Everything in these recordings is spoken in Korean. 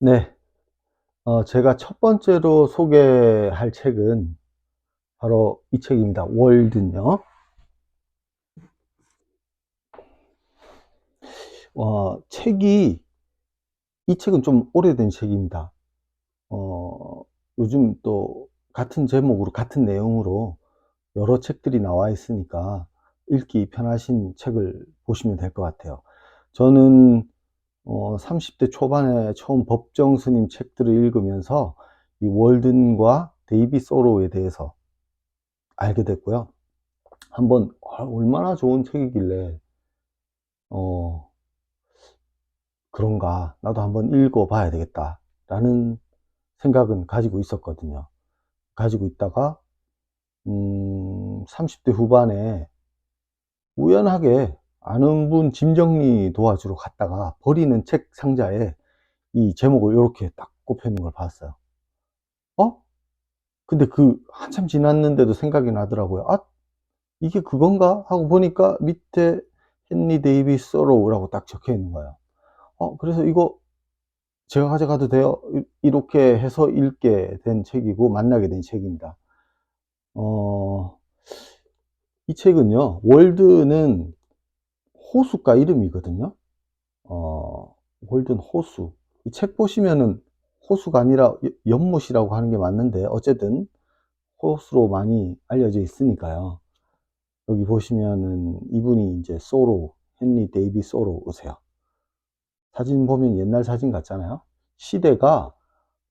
네. 어, 제가 첫 번째로 소개할 책은 바로 이 책입니다. 월든요. 어, 책이, 이 책은 좀 오래된 책입니다. 어, 요즘 또 같은 제목으로, 같은 내용으로 여러 책들이 나와 있으니까 읽기 편하신 책을 보시면 될 것 같아요. 저는 어, 30대 초반에 처음 법정 스님 책들을 읽으면서 이 월든과 데이비 소로우에 대해서 알게 됐고요. 한번 아, 얼마나 좋은 책이길래 어, 그런가 나도 한번 읽어봐야 되겠다라는 생각은 가지고 있었거든요. 가지고 있다가 음, 30대 후반에 우연하게 아는 분 짐 정리 도와주러 갔다가 버리는 책 상자에 이 제목을 이렇게 딱 꼽혀 있는 걸 봤어요. 어? 근데 그 한참 지났는데도 생각이 나더라고요. 아, 이게 그건가? 하고 보니까 밑에 헨리 데이비스 소로우라고 딱 적혀 있는 거예요. 어, 그래서 이거 제가 가져가도 돼요? 이렇게 해서 읽게 된 책이고 만나게 된 책입니다. 어, 이 책은요, 월드는 호수가 이름이거든요. 어, 월든 호수. 이 책 보시면은 호수가 아니라 연못이라고 하는 게 맞는데 어쨌든 호수로 많이 알려져 있으니까요. 여기 보시면은 이분이 이제 소로 헨리 데이비 소로우세요. 사진 보면 옛날 사진 같잖아요. 시대가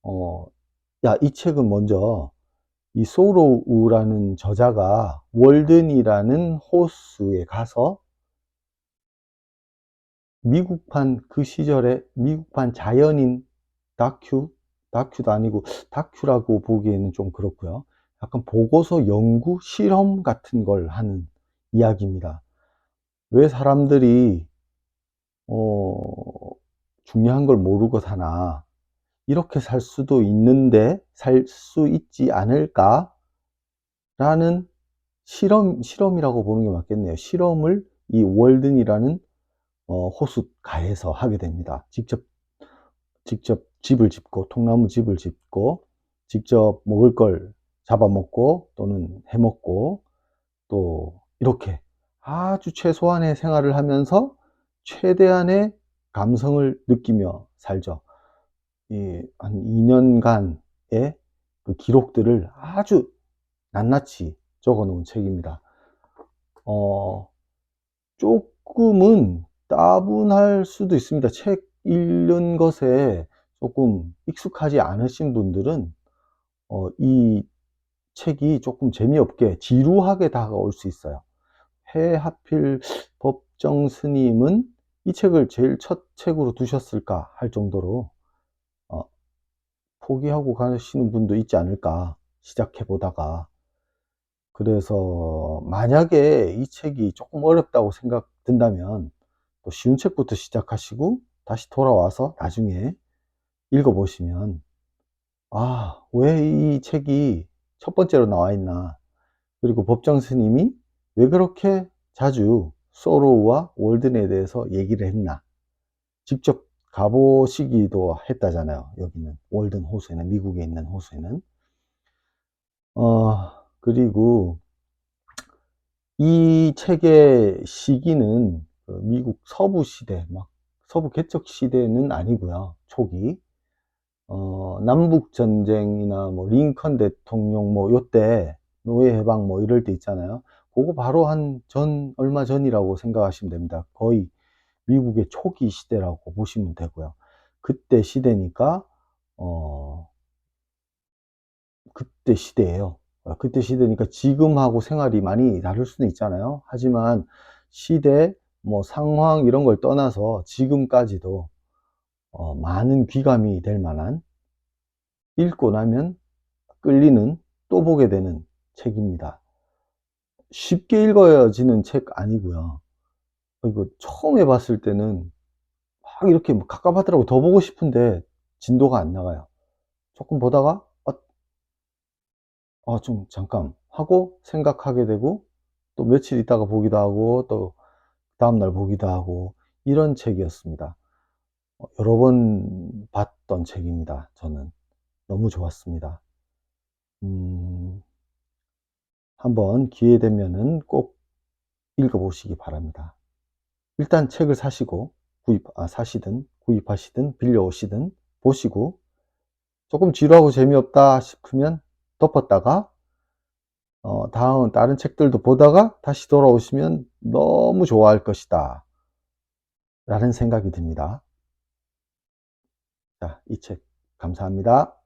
어, 야, 이 책은 먼저 이 소로우라는 저자가 월든이라는 호수에 가서 미국판 그 시절에 미국판 자연인 다큐 다큐도 아니고 다큐라고 보기에는 좀 그렇고요. 약간 보고서 연구 실험 같은 걸 하는 이야기입니다. 왜 사람들이 어, 중요한 걸 모르고 사나 이렇게 살 수도 있는데 살 수 있지 않을까 라는 실험 실험이라고 보는 게 맞겠네요. 실험을 이 월든이라는 어, 호숫가에서 하게 됩니다. 직접 직접 집을 짓고 통나무 집을 짓고 직접 먹을 걸 잡아먹고 또는 해먹고 또 이렇게 아주 최소한의 생활을 하면서 최대한의 감성을 느끼며 살죠. 이한 2년간의 그 기록들을 아주 낱낱이 적어 놓은 책입니다. 어, 조금은 따분할 수도 있습니다. 책 읽는 것에 조금 익숙하지 않으신 분들은 어, 이 책이 조금 재미없게 지루하게 다가올 수 있어요. 해 하필 법정 스님은 이 책을 제일 첫 책으로 두셨을까 할 정도로 어, 포기하고 가시는 분도 있지 않을까 시작해 보다가 그래서 만약에 이 책이 조금 어렵다고 생각 든다면 또 쉬운 책부터 시작하시고 다시 돌아와서 나중에 읽어보시면 아, 왜 이 책이 첫 번째로 나와 있나? 그리고 법정 스님이 왜 그렇게 자주 소로우와 월든에 대해서 얘기를 했나? 직접 가보시기도 했다잖아요 여기는. 월든 호수에는 미국에 있는 호수에는. 어 그리고 이 책의 시기는 그 미국 서부 시대, 막 서부 개척 시대는 아니고요. 초기 어, 남북 전쟁이나 뭐 링컨 대통령 뭐 요때 노예 해방 뭐 이럴 때 있잖아요. 그거 바로 한 전 얼마 전이라고 생각하시면 됩니다. 거의 미국의 초기 시대라고 보시면 되고요. 그때 시대니까 어 그때 시대예요. 그때 시대니까 지금하고 생활이 많이 다를 수는 있잖아요. 하지만 시대 뭐 상황 이런 걸 떠나서 지금까지도 어, 많은 귀감이 될 만한 읽고 나면 끌리는 또 보게 되는 책입니다. 쉽게 읽어지는 책 아니고요. 이거 처음에 봤을 때는 막 이렇게 뭐 갑갑하더라고 더 보고 싶은데 진도가 안 나가요. 조금 보다가 아, 아, 좀 잠깐 하고 생각하게 되고 또 며칠 있다가 보기도 하고 또 다음날 보기도 하고 이런 책이었습니다. 어, 여러 번 봤던 책입니다. 저는 너무 좋았습니다. 음, 한번 기회 되면은 꼭 읽어보시기 바랍니다. 일단 책을 사시고 구입 아, 사시든 구입하시든 빌려오시든 보시고 조금 지루하고 재미없다 싶으면 덮었다가 어, 다음 다른 책들도 보다가 다시 돌아오시면 너무 좋아할 것이다 라는 생각이 듭니다. 자, 이 책 감사합니다.